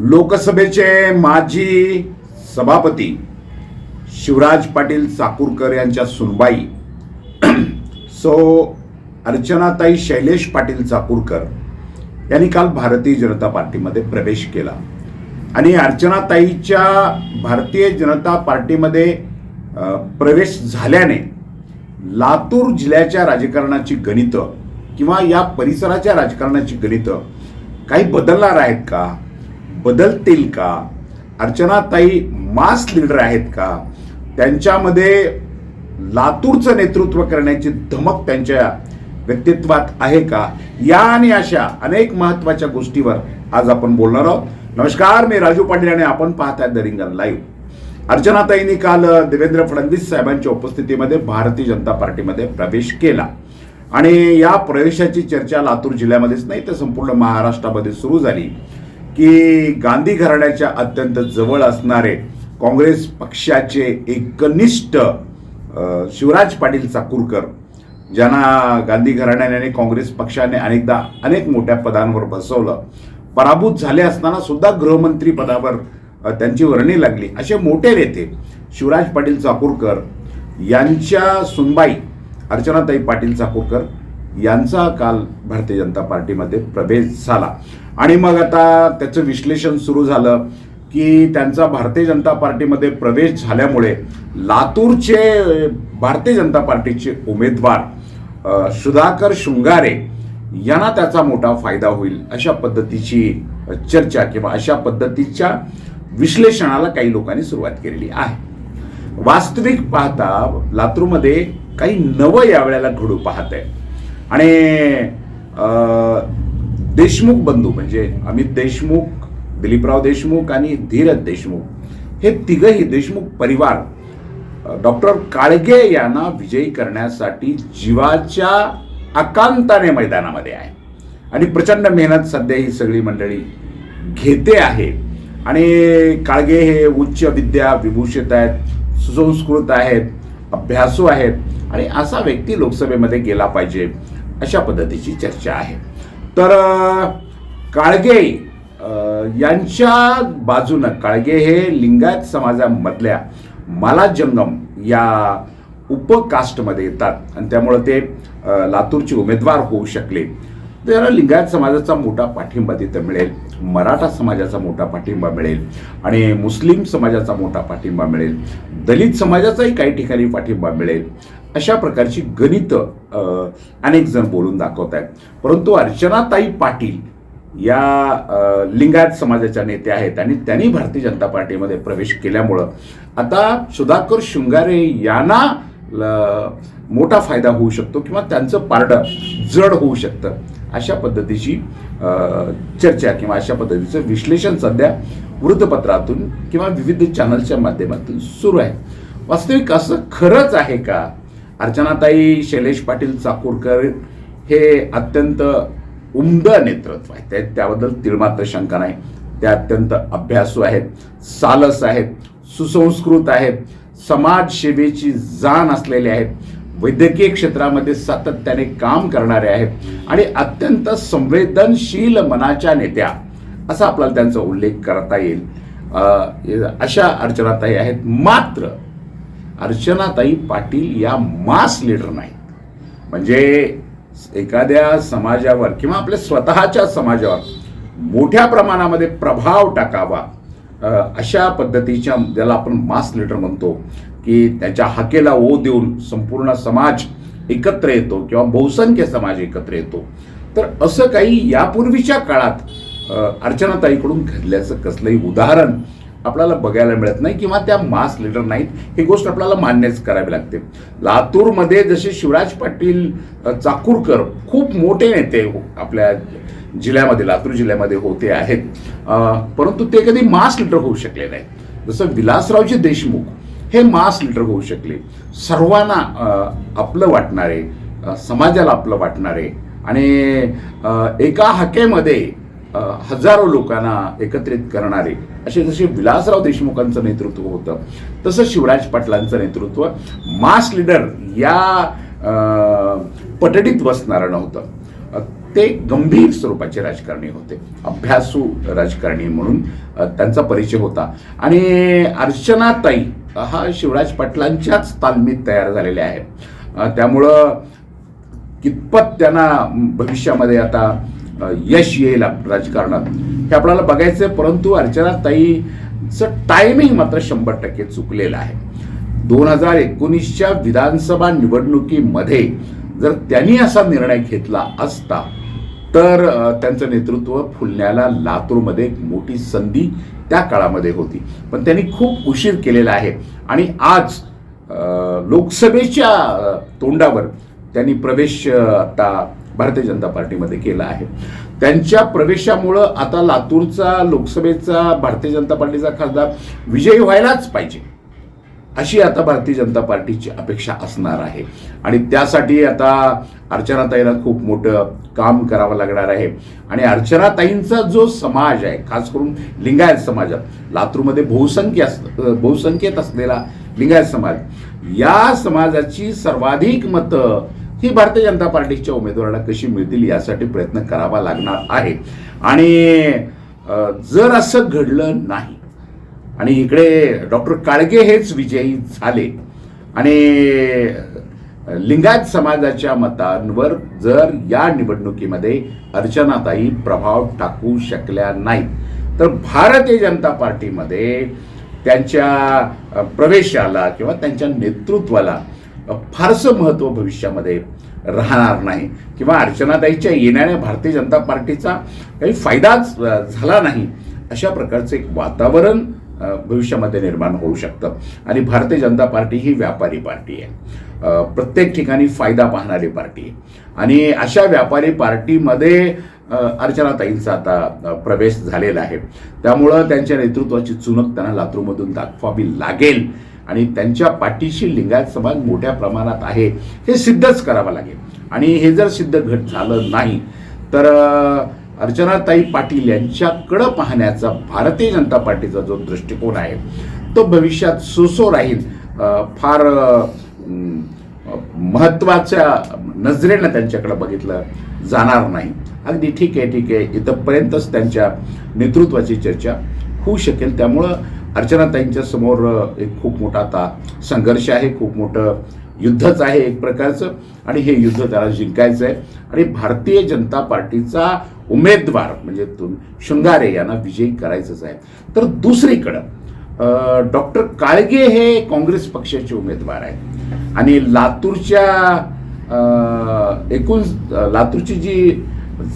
लोकसभेचे माजी सभापती शिवराज पाटील चाकूरकर यांच्या सुनबाई सो अर्चनाताई शैलेश पाटील चाकूरकर यांनी काल भारतीय जनता पार्टीमध्ये प्रवेश केला. आणि अर्चनाताईच्या भारतीय जनता पार्टीमध्ये प्रवेश झाल्याने लातूर जिल्ह्याच्या राजकारणाची गणितं किंवा या परिसराच्या राजकारणाची गणितं काही बदलणार आहेत का? बदलतील का? अर्चनाताई मास लीडर आहेत का? त्यांच्यामध्ये लातूरचं नेतृत्व करण्याची धमक त्यांच्या व्यक्तित्वात आहे का? या आणि अशा अनेक महत्त्वाच्या गोष्टीवर आज आपण बोलणार आहोत. नमस्कार मी राजू पाटील आणि आपण पाहताय द रिंगण लाईव्ह. अर्चनाताईंनी काल देवेंद्र फडणवीस साहेबांच्या उपस्थितीमध्ये भारतीय जनता पार्टीमध्ये प्रवेश केला. आणि या प्रवेशाची चर्चा लातूर जिल्ह्यामध्येच नाही तर संपूर्ण महाराष्ट्रामध्ये सुरू झाली. की गांधी घराण्याच्या अत्यंत जवळ असणारे काँग्रेस पक्षाचे एकनिष्ठ शिवराज पाटील चाकूरकर ज्यांना गांधी घराण्याने आणि काँग्रेस पक्षाने अनेकदा अनेक मोठ्या पदांवर बसवलं. पराभूत झाले असताना सुद्धा गृहमंत्री पदावर त्यांची वर्णी लागली. असे मोठे नेते शिवराज पाटील चाकूरकर यांच्या सुनबाई अर्चनाताई पाटील चाकूरकर यांचा काल भारतीय जनता पार्टीमध्ये प्रवेश झाला. आणि मग आता त्याचं विश्लेषण सुरू झालं की त्यांचा भारतीय जनता पार्टीमध्ये प्रवेश झाल्यामुळे लातूरचे भारतीय जनता पार्टीचे उमेदवार सुधाकर शृंगारे यांना त्याचा मोठा फायदा होईल अशा पद्धतीची चर्चा किंवा अशा पद्धतीच्या विश्लेषणाला काही लोकांनी सुरुवात केलेली आहे. वास्तविक पाहता लातूरमध्ये काही नवं यावेळेला घडू पाहत आहे आणि देशमुख बंधू म्हणजे अमित देशमुख दिलीपराव देशमुख आणि धीरज देशमुख. हे तिघही देशमुख परिवार डॉक्टर काळगे यांना विजयी करण्यासाठी जीवाच्या आकांताने मैदानामध्ये आहे. आणि प्रचंड मेहनत सध्या ही सगळी मंडळी घेते आहे. आणि काळगे हे उच्च विद्या विभूषित आहेत सुसंस्कृत आहेत अभ्यासू आहेत. आणि असा व्यक्ती लोकसभेमध्ये गेला पाहिजे. अशा पद्धतीची चर्चा आहे. तर काळगे यांच्या बाजूनं काळगे हे लिंगायत समाजामधल्या माला जंगम या उपकास्टमध्ये येतात आणि त्यामुळं ते लातूरचे उमेदवार होऊ शकले. तर लिंगायत समाजाचा मोठा पाठिंबा तिथं मिळेल मराठा समाजाचा मोठा पाठिंबा मिळेल आणि मुस्लिम समाजाचा मोठा पाठिंबा मिळेल. दलित समाजाचाही काही ठिकाणी पाठिंबा मिळेल. अशा प्रकारची गणितं अनेक जण बोलून दाखवत आहेत. परंतु अर्चनाताई पाटील या लिंगायत समाजाच्या नेत्या आहेत आणि त्यांनी भारतीय जनता पार्टीमध्ये प्रवेश केल्यामुळं आता सुधाकर शृंगारे यांना ल- मोठा फायदा होऊ शकतो किंवा त्यांचं पारडं जड होऊ शकतं अशा पद्धतीची चर्चा किंवा अशा पद्धतीचं विश्लेषण सध्या वृत्तपत्रातून किंवा विविध चॅनलच्या माध्यमातून सुरू आहे. वास्तविक असं खरंच आहे का? अर्चनाताई शैलेश पाटील चाकूरकर हे अत्यंत उमद नेतृत्व आहे त्या त्याबद्दल तिळमात्र शंका नाही. ते अत्यंत अभ्यासू आहेत सालस आहेत सुसंस्कृत आहेत समाजसेवेची जाण असलेले आहेत वैद्यकीय क्षेत्रामध्ये सातत्याने काम करणारे आहेत आणि अत्यंत संवेदनशील मनाच्या नेत्या असा आपल्याला त्यांचा उल्लेख करता येईल. अशा अर्चनाताई आहेत. मात्र अर्चनाताई पाटील या मास लीडर नाहीत. म्हणजे एखाद्या समाजावर किंवा आपल्या स्वतःच्या समाजावर मोठ्या प्रमाणामध्ये प्रभाव टाकावा अशा पद्धतीच्या ज्याला आपण मास लीडर म्हणतो की त्याच्या हाकेला ओ देऊन संपूर्ण समाज एकत्र येतो किंवा बहुसंख्य समाज एकत्र येतो. तर असं काही यापूर्वीच्या काळात अर्चनाताईकडून घडल्याचं कसलंही उदाहरण आपल्याला बघायला मिळत नाही किंवा त्या मास लीडर नाहीत ही गोष्ट आपल्याला मान्यच करावी लागते. लातूरमध्ये जसे शिवराज पाटील चाकूरकर खूप मोठे नेते हो- आपल्या जिल्ह्यामध्ये लातूर जिल्ह्यामध्ये होते आहेत. परंतु ते कधी मास लीडर होऊ शकले नाहीत. जसं विलासरावजी देशमुख हे मास लीडर होऊ शकले. सर्वांना आपलं वाटणारे समाजाला आपलं वाटणारे आणि एका हाकेमध्ये हजारो लोकांना एकत्रित करणारे असे जसे विलासराव देशमुखांचं नेतृत्व होतं तसं शिवराज पाटलांचं नेतृत्व मास लीडर या पटडीत बसणारं नव्हतं. ते गंभीर स्वरूपाचे राजकारणी होते. अभ्यासू राजकारणी म्हणून त्यांचा परिचय होता. आणि अर्चनाताई हा शिवराज पाटलांच्याच तालमीत तयार झालेल्या आहेत. त्यामुळं कितपत त्यांना भविष्यामध्ये आता यश येईल राजकारणात. हे आपल्याला बघायचं आहे परंतु अर्चनाताईचं टायमिंग मात्र शंभर टक्के चुकलेलं आहे. दोन हजार एकोणीसच्या विधानसभा निवडणुकीमध्ये जर त्यांनी असा निर्णय घेतला असता तर त्यांचं नेतृत्व फुलण्याला लातूरमध्ये एक मोठी संधी त्या काळामध्ये होती. पण त्यांनी खूप उशीर केलेला आहे. आणि आज लोकसभेच्या तोंडावर त्यांनी प्रवेश आता भारतीय जनता पार्टीमध्ये केला आहे. त्यांच्या प्रवेशामुळं आता लातूरचा लोकसभेचा भारतीय जनता पार्टीचा खासदार विजयी व्हायलाच पाहिजे. अशी आता भारतीय जनता पार्टीची अपेक्षा असणार आहे. आणि त्यासाठी आता अर्चनाताईला खूप मोठं काम करावं लागणार आहे. आणि अर्चनाताईंचा जो समाज आहे खास करून लिंगायत समाजात लातूरमध्ये बहुसंख्य अस बहुसंख्येत असलेला लिंगायत समाज या समाजाची सर्वाधिक मतं ही भारतीय जनता पार्टीच्या उमेदवाराला कशी मिळतील यासाठी प्रयत्न करावा लागणार आहे. आणि जर असं घडलं नाही आणि इकडे डॉक्टर काळगे हेच विजयी झाले आणि लिंगायत समाजाच्या मतांवर जर या निवडणुकीमध्ये अर्चनाताई प्रभाव टाकू शकल्या नाहीत तर भारतीय जनता पार्टीमध्ये त्यांच्या प्रवेशाला किंवा त्यांच्या नेतृत्वाला फारसं महत्त्व भविष्यामध्ये राहणार नाही. किंवा अर्चनाताईच्या येण्याने भारतीय जनता पार्टीचा काही फायदाच झाला नाही. अशा प्रकारचं एक वातावरण भविष्यामध्ये निर्माण होऊ शकतं. आणि भारतीय जनता पार्टी ही व्यापारी पार्टी आहे. प्रत्येक ठिकाणी फायदा पाहणारी पार्टी आहे. आणि अशा व्यापारी पार्टीमध्ये अर्चनाताईंचा आता प्रवेश झालेला आहे. त्यामुळं त्यांच्या नेतृत्वाची चुनक त्यांना लातूरमधून दाखवावी लागेल. आणि त्यांच्या पाठीशी लिंगायत समाज मोठ्या प्रमाणात आहे हे सिद्धच करावं लागेल. आणि हे जर सिद्ध घट झालं नाही तर अर्चनाताई पाटील यांच्याकडं पाहण्याचा भारतीय जनता पार्टीचा जो दृष्टिकोन आहे तो भविष्यात सुसो राहील. फार महत्त्वाच्या नजरेनं त्यांच्याकडं बघितलं जाणार नाही. अगदी ठीक आहे ठीक आहे. इथंपर्यंतच त्यांच्या नेतृत्वाची चर्चा होऊ शकेल. त्यामुळं अर्चनाताईंच्या समोर एक खूप मोठा आता संघर्ष आहे खूप मोठं युद्धच आहे एक प्रकारचं. आणि हे युद्ध त्याला जिंकायचं आहे आणि भारतीय जनता पार्टीचा उमेदवार म्हणजे तुम शृंगारे यांना विजयी करायचंच आहे. तर दुसरीकडं डॉक्टर काळगे हे काँग्रेस पक्षाचे उमेदवार आहेत. आणि लातूरच्या एकूण लातूरची जी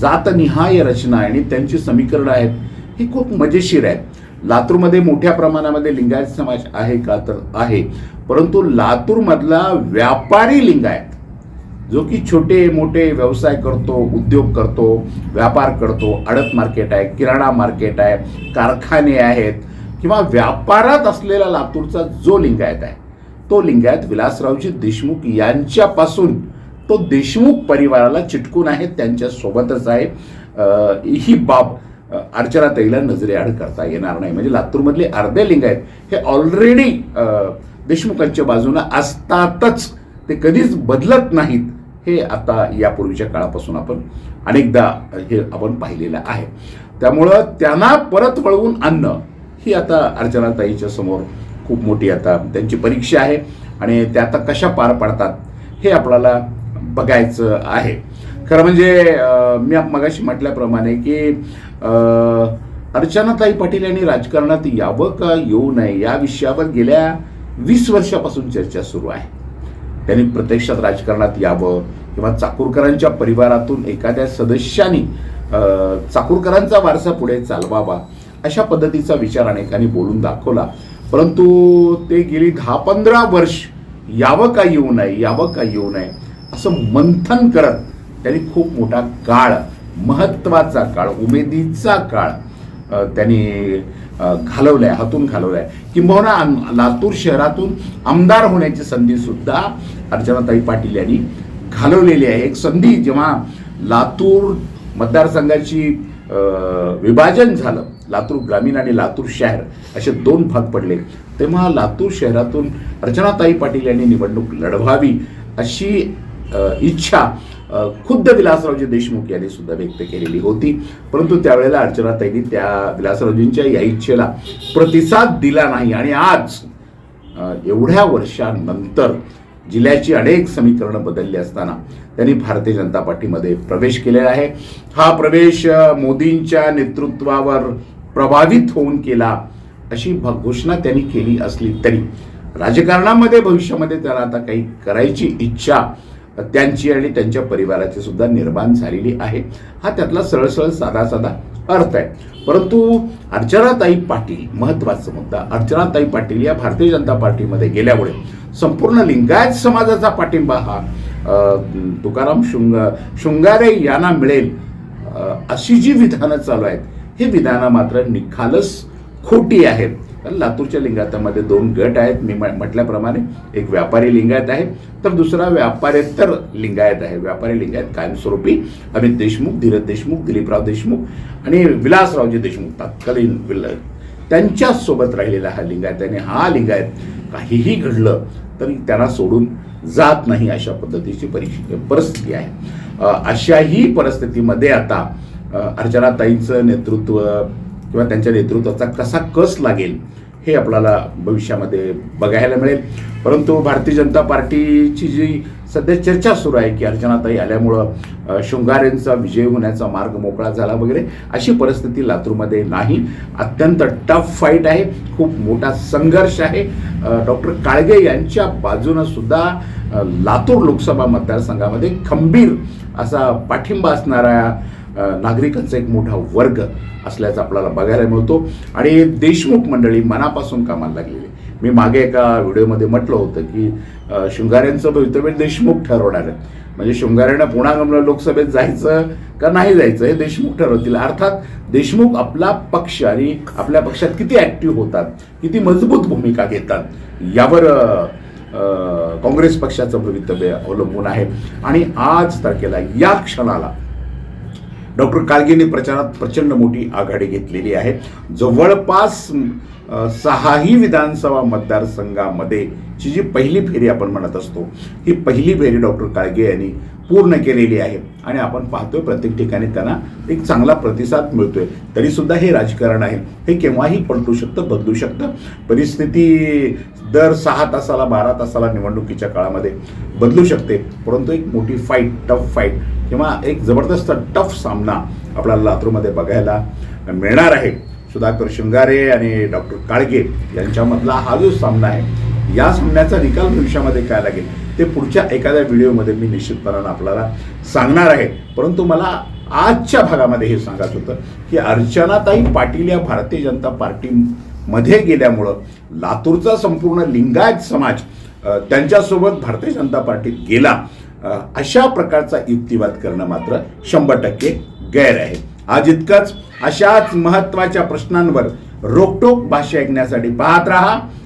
जातनिहाय रचना आहे आणि त्यांची समीकरणं आहेत ही खूप मजेशीर आहेत. लातूरमध्ये मोठ्या प्रमाणामध्ये लिंगायत समाज आहे का तर आहे. परंतु लातूरमधला व्यापारी लिंगायत जो की छोटे मोठे व्यवसाय करतो उद्योग करतो व्यापार करतो अडत मार्केट आहे किराणा मार्केट आहे कारखाने आहेत किंवा व्यापारात असलेला लातूरचा जो लिंगायत आहे तो लिंगायत विलासरावजी देशमुख यांच्यापासून तो देशमुख परिवाराला चिटकून आहे त्यांच्यासोबतच आहे. ही बाब अर्चनाताईला नजरेआड करता येणार नाही. म्हणजे लातूरमधले अर्धे लिंगायत हे ऑलरेडी देशमुखांच्या बाजूनं असतातच. ते कधीच बदलत नाहीत. हे आता यापूर्वीच्या काळापासून आपण अनेकदा हे आपण पाहिलेलं आहे. त्यामुळं त्यांना परत वळवून आणणं ही आता अर्चनाताईच्या समोर खूप मोठी आता त्यांची परीक्षा आहे. आणि त्या आता कशा पार पाडतात हे आपल्याला बघायचं आहे. खरं म्हणजे मी मगाशी म्हटल्याप्रमाणे की अर्चनाताई पाटील यांनी राजकारणात यावं का येऊ नये या विषयावर गेल्या वीस वर्षापासून चर्चा सुरू आहे. त्यांनी प्रत्यक्षात राजकारणात यावं किंवा चाकूरकरांच्या परिवारातून एखाद्या सदस्यानी चाकूरकरांचा वारसा पुढे चालवावा अशा पद्धतीचा विचार अनेकांनी बोलून दाखवला. परंतु ते गेली दहा पंधरा वर्ष यावं का येऊ नये यावं का येऊ नये असं मंथन करत त्यांनी खूप मोठा काळ महत्त्वाचा काळ उमेदीचा काळ त्यांनी घालवलाय हातून घालवलाय. किंबहुना लातूर शहरातून आमदार होण्याची संधी सुद्धा अर्चनाताई पाटील यांनी घालवलेली आहे. एक संधी जेव्हा लातूर मतदारसंघाची विभाजन झालं लातूर ग्रामीण आणि लातूर शहर असे दोन भाग पडले तेव्हा लातूर शहरातून अर्चनाताई पाटील यांनी निवडणूक लढवावी अशी इच्छा खुद्द विलासरावजी देशमुख यांनी सुद्धा व्यक्त केलेली होती. परंतु त्यावेळेला अर्चनाताईंनी त्या विलासरावजींच्या या इच्छेला प्रतिसाद दिला नाही. आणि आज एवढ्या वर्षानंतर जिल्ह्याची अनेक समीकरणं बदलली असताना त्यांनी भारतीय जनता पार्टीमध्ये प्रवेश केलेला आहे. हा प्रवेश मोदींच्या नेतृत्वावर प्रभावित होऊन केला अशी भ- घोषणा त्यांनी केली असली तरी. राजकारणामध्ये भविष्यामध्ये त्याला आता काही करायची इच्छा त्यांची आणि त्यांच्या परिवाराची सुद्धा निर्माण झालेली आहे. हा त्यातला सळसळ साधा साधा अर्थ आहे. परंतु अर्चनाताई पाटील महत्त्वाचा मुद्दा. अर्चनाताई पाटील या भारतीय जनता पार्टीमध्ये गेल्यामुळे संपूर्ण लिंगायत समाजाचा पाठिंबा हा तुकाराम शुंग शृंगारे यांना मिळेल अशी जी विधानं चालू आहेत ही विधानं मात्र निखालस खोटी आहेत. कारण लातूरच्या लिंगायतामध्ये दोन गट आहेत. मी म्ह- म्हटल्याप्रमाणे एक व्यापारी लिंगायत आहे तर दुसरा व्यापारेतर लिंगायत आहे. व्यापारी लिंगायत कायमस्वरूपी अमित देशमुख धीरज देशमुख दिलीपराव देशमुख आणि विलासरावजी देशमुख तत्कालीन विल त्यांच्याच राहिलेला हा लिंगायत आणि हा लिंगायत काहीही घडलं तरी त्यांना सोडून जात नाही अशा पद्धतीची परिस्थिती परिस्थिती आहे. अशाही परिस्थितीमध्ये आता अर्चनाताईंचं नेतृत्व किंवा त्यांच्या नेतृत्वाचा कसा कस लागेल हे आपल्याला भविष्यामध्ये बघायला मिळेल. परंतु भारतीय जनता पार्टीची जी सध्या चर्चा सुरू आहे की अर्चनाताई आल्यामुळं शृंगारेंचा विजय होण्याचा मार्ग मोकळा झाला वगैरे अशी परिस्थिती लातूरमध्ये नाही. अत्यंत टफ फाईट आहे. खूप मोठा संघर्ष आहे. डॉक्टर काळगे यांच्या बाजूनं सुद्धा लातूर लोकसभा मतदारसंघामध्ये खंबीर असा पाठिंबा असणाऱ्या नागरिकांचा एक मोठा वर्ग असल्याचं आपल्याला बघायला मिळतो. आणि देशमुख मंडळी मनापासून कामाला लागलेली मी मागे एका व्हिडिओमध्ये म्हटलं होतं की शृंगाऱ्यांचं भवितव्य देशमुख ठरवणार आहेत म्हणजे शृंगाऱ्यानं पुन्हा गमलं लोकसभेत जायचं का नाही जायचं हे देशमुख ठरवतील. अर्थात देशमुख आपला पक्ष आणि आपल्या पक्षात किती ॲक्टिव्ह होतात किती मजबूत भूमिका घेतात यावर काँग्रेस पक्षाचं भवितव्य अवलंबून आहे. आणि आज तारखेला या क्षणाला डॉक्टर काळगेने प्रचारात प्रचंड मोठी आघाडी घेतलेली आहे. जवळपास सहाही विधानसभा मतदारसंघामध्ये जी पहिली फेरी आपण म्हणत असतो ही पहिली फेरी डॉक्टर काळगे यांनी पूर्ण केलेली आहे. आणि आपण पाहतोय प्रत्येक ठिकाणी त्यांना एक चांगला प्रतिसाद मिळतोय. तरीसुद्धा हे राजकारण आहे. हे केव्हाही पलटू शकतं बदलू शकतं. परिस्थिती दर सहा तासाला बारा तासाला निवडणुकीच्या काळामध्ये बदलू शकते. परंतु एक मोठी फाईट टफ फाईट किंवा एक जबरदस्त टफ सामना आपल्याला लातूरमध्ये बघायला मिळणार आहे. सुधाकर शृंगारे आणि डॉक्टर काळगे यांच्यामधला हा जो सामना आहे या सामन्याचा निकाल भविष्यामध्ये काय लागेल ते पुढच्या एखाद्या व्हिडिओमध्ये मी निश्चितपणानं आपल्याला सांगणार आहे. परंतु मला आजच्या भागामध्ये हे सांगायचं होतं की अर्चनाताई पाटील या भारतीय जनता पार्टीमध्ये गेल्यामुळं लातूरचा संपूर्ण लिंगायत समाज त्यांच्यासोबत भारतीय जनता पार्टीत गेला. अशा प्रकारचा युक्तिवाद करणं मात्र शंभर टक्के गैर आहे. आज इतकंच अशाच महत्त्वाच्या प्रश्नांवर रोकटोक भाष्य ऐकण्यासाठी पाहत राहा.